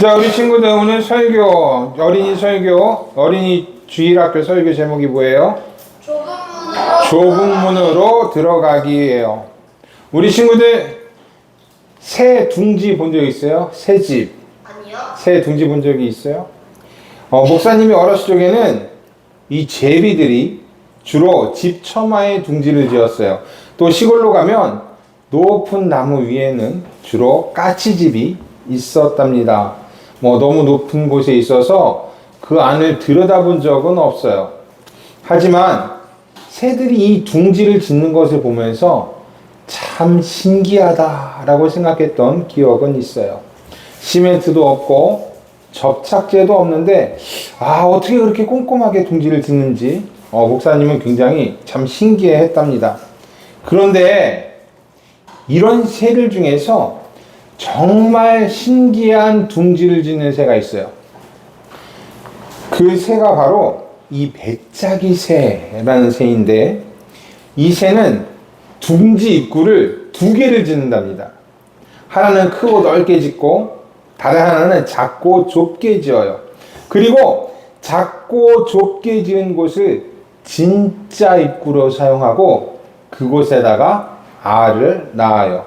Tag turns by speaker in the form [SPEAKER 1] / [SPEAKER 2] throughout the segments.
[SPEAKER 1] 자, 우리 친구들 오늘 설교, 어린이 설교, 어린이 주일 학교 설교 제목이 뭐예요?
[SPEAKER 2] 좁은 문으로
[SPEAKER 1] 좁은 문으로 들어가기예요. 우리 친구들 새 둥지 본 적 있어요? 새 집,
[SPEAKER 2] 아니요.
[SPEAKER 1] 새 둥지 본 적이 있어요? 어, 목사님이 어렸을 적에는 이 제비들이 주로 집 처마에 둥지를 지었어요. 또 시골로 가면 높은 나무 위에는 주로 까치집이 있었답니다. 뭐 너무 높은 곳에 있어서 그 안을 들여다본 적은 없어요. 하지만 새들이 이 둥지를 짓는 것을 보면서 참 신기하다라고 생각했던 기억은 있어요. 시멘트도 없고 접착제도 없는데 아 어떻게 그렇게 꼼꼼하게 둥지를 짓는지 어, 목사님은 굉장히 참 신기해 했답니다. 그런데 이런 새들 중에서 정말 신기한 둥지를 짓는 새가 있어요. 그 새가 바로 이 배짜기 새라는 새인데 이 새는 둥지 입구를 두 개를 짓는답니다. 하나는 크고 넓게 짓고 다른 하나는 작고 좁게 지어요. 그리고 작고 좁게 지은 곳을 진짜 입구로 사용하고 그곳에다가 알을 낳아요.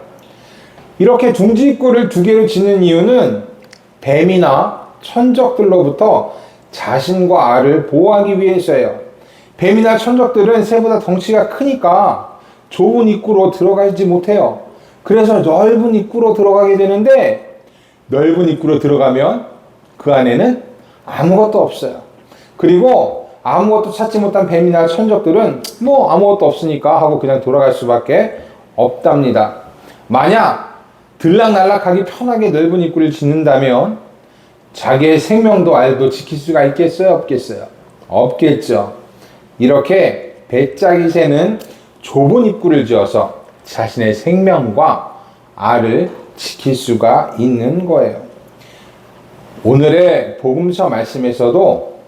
[SPEAKER 1] 이렇게 둥지 입구를 두 개로 짓는 이유는 뱀이나 천적들로부터 자신과 알을 보호하기 위해서예요. 뱀이나 천적들은 새보다 덩치가 크니까 좁은 입구로 들어가지 못해요. 그래서 넓은 입구로 들어가게 되는데 넓은 입구로 들어가면 그 안에는 아무것도 없어요. 그리고 아무것도 찾지 못한 뱀이나 천적들은 뭐 아무것도 없으니까 하고 그냥 돌아갈 수밖에 없답니다. 만약 들락날락하기 편하게 넓은 입구를 짓는다면 자기의 생명도 알도 지킬 수가 있겠어요? 없겠어요? 없겠죠. 이렇게 배짜기 새는 좁은 입구를 지어서 자신의 생명과 알을 지킬 수가 있는 거예요. 오늘의 복음서 말씀에서도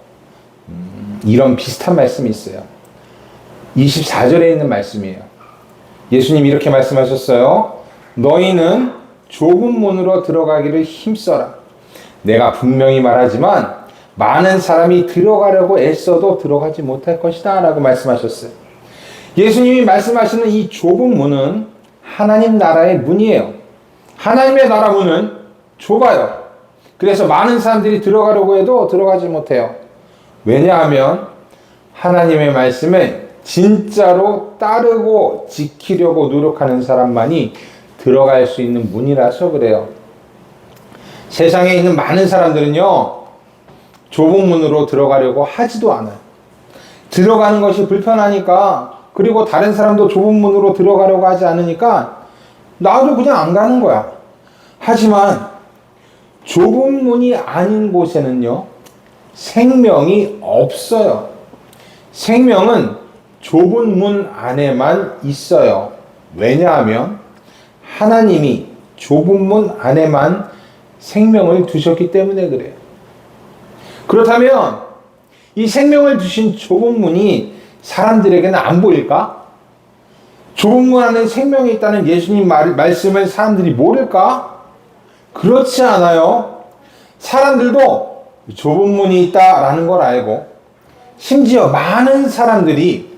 [SPEAKER 1] 음, 이런 비슷한 말씀이 있어요. 24절에 있는 말씀이에요. 예수님 이렇게 말씀하셨어요. 너희는 좁은 문으로 들어가기를 힘써라. 내가 분명히 말하지만 많은 사람이 들어가려고 애써도 들어가지 못할 것이다. 라고 말씀하셨어요. 예수님이 말씀하시는 이 좁은 문은 하나님 나라의 문이에요. 하나님의 나라 문은 좁아요. 그래서 많은 사람들이 들어가려고 해도 들어가지 못해요. 왜냐하면 하나님의 말씀을 진짜로 따르고 지키려고 노력하는 사람만이 들어갈 수 있는 문이라서 그래요. 세상에 있는 많은 사람들은요, 좁은 문으로 들어가려고 하지도 않아요. 들어가는 것이 불편하니까, 그리고 다른 사람도 좁은 문으로 들어가려고 하지 않으니까, 나도 그냥 안 가는 거야. 하지만, 좁은 문이 아닌 곳에는요, 생명이 없어요. 생명은 좁은 문 안에만 있어요. 왜냐하면 하나님이 좁은 문 안에만 생명을 두셨기 때문에 그래요. 그렇다면 이 생명을 두신 좁은 문이 사람들에게는 안 보일까? 좁은 문 안에 생명이 있다는 예수님 말, 말씀을 사람들이 모를까? 그렇지 않아요. 사람들도 좁은 문이 있다라는 걸 알고 심지어 많은 사람들이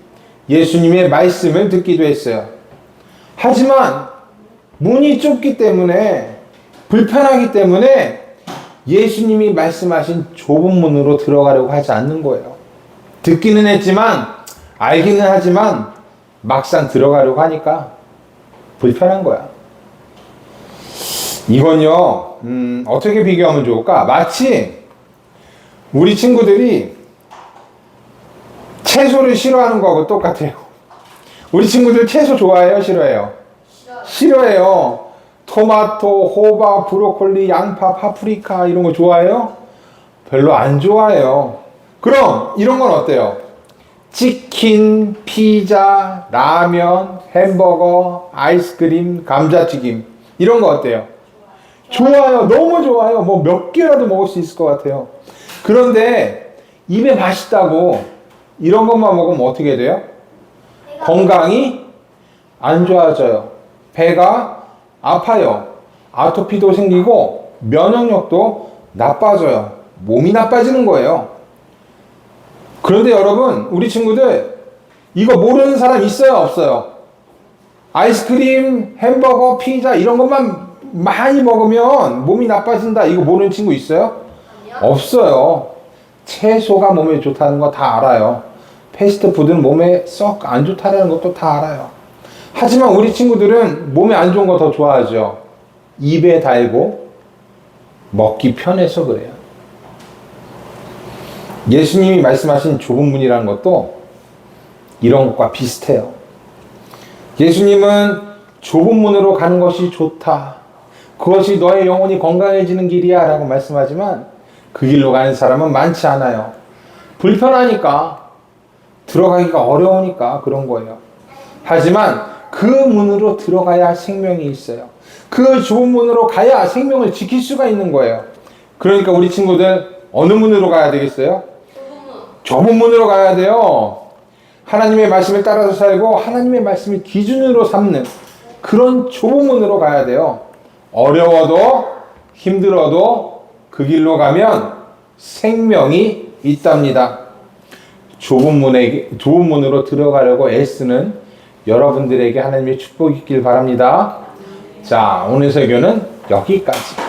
[SPEAKER 1] 예수님의 말씀을 듣기도 했어요. 하지만 문이 좁기 때문에 불편하기 때문에 예수님이 말씀하신 좁은 문으로 들어가려고 하지 않는 거예요. 듣기는 했지만 알기는 하지만 막상 들어가려고 하니까 불편한 거야. 이건요, 음, 어떻게 비교하면 좋을까? 마치 우리 친구들이 채소를 싫어하는 거하고 똑같아요. 우리 친구들 채소 좋아해요? 싫어해요? 싫어해요. 토마토, 호박, 브로콜리, 양파, 파프리카 이런 거 좋아해요? 별로 안 좋아해요. 그럼 이런 건 어때요? 치킨, 피자, 라면, 햄버거, 아이스크림, 감자튀김 이런 거 어때요? 좋아요. 너무 좋아요. 뭐 몇 개라도 먹을 수 있을 것 같아요. 그런데 입에 맛있다고 이런 것만 먹으면 어떻게 돼요? 건강이 안 좋아져요. 배가 아파요. 아토피도 생기고 면역력도 나빠져요. 몸이 나빠지는 거예요. 그런데 여러분, 우리 친구들, 이거 모르는 사람 있어요? 없어요? 아이스크림, 햄버거, 피자, 이런 것만 많이 먹으면 몸이 나빠진다. 이거 모르는 친구 있어요? 없어요. 채소가 몸에 좋다는 거 다 알아요. 패스트푸드는 몸에 썩 안 좋다는 것도 다 알아요. 하지만 우리 친구들은 몸에 안 좋은 거 더 좋아하죠. 입에 달고 먹기 편해서 그래요. 예수님이 말씀하신 좁은 문이라는 것도 이런 것과 비슷해요. 예수님은 좁은 문으로 가는 것이 좋다. 그것이 너의 영혼이 건강해지는 길이야. 라고 말씀하지만 그 길로 가는 사람은 많지 않아요. 불편하니까, 들어가기가 어려우니까 그런 거예요. 하지만 그 문으로 들어가야 생명이 있어요. 그 좁은 문으로 가야 생명을 지킬 수가 있는 거예요. 그러니까 우리 친구들 어느 문으로 가야 되겠어요? 좁은 문으로 가야 돼요. 하나님의 말씀을 따라서 살고 하나님의 말씀을 기준으로 삼는 그런 좁은 문으로 가야 돼요. 어려워도 힘들어도 그 길로 가면 생명이 있답니다. 좁은 문에 좁은 문으로 들어가려고 애쓰는 여러분들에게 하나님의 축복이 있길 바랍니다. 자, 오늘 설교는 여기까지.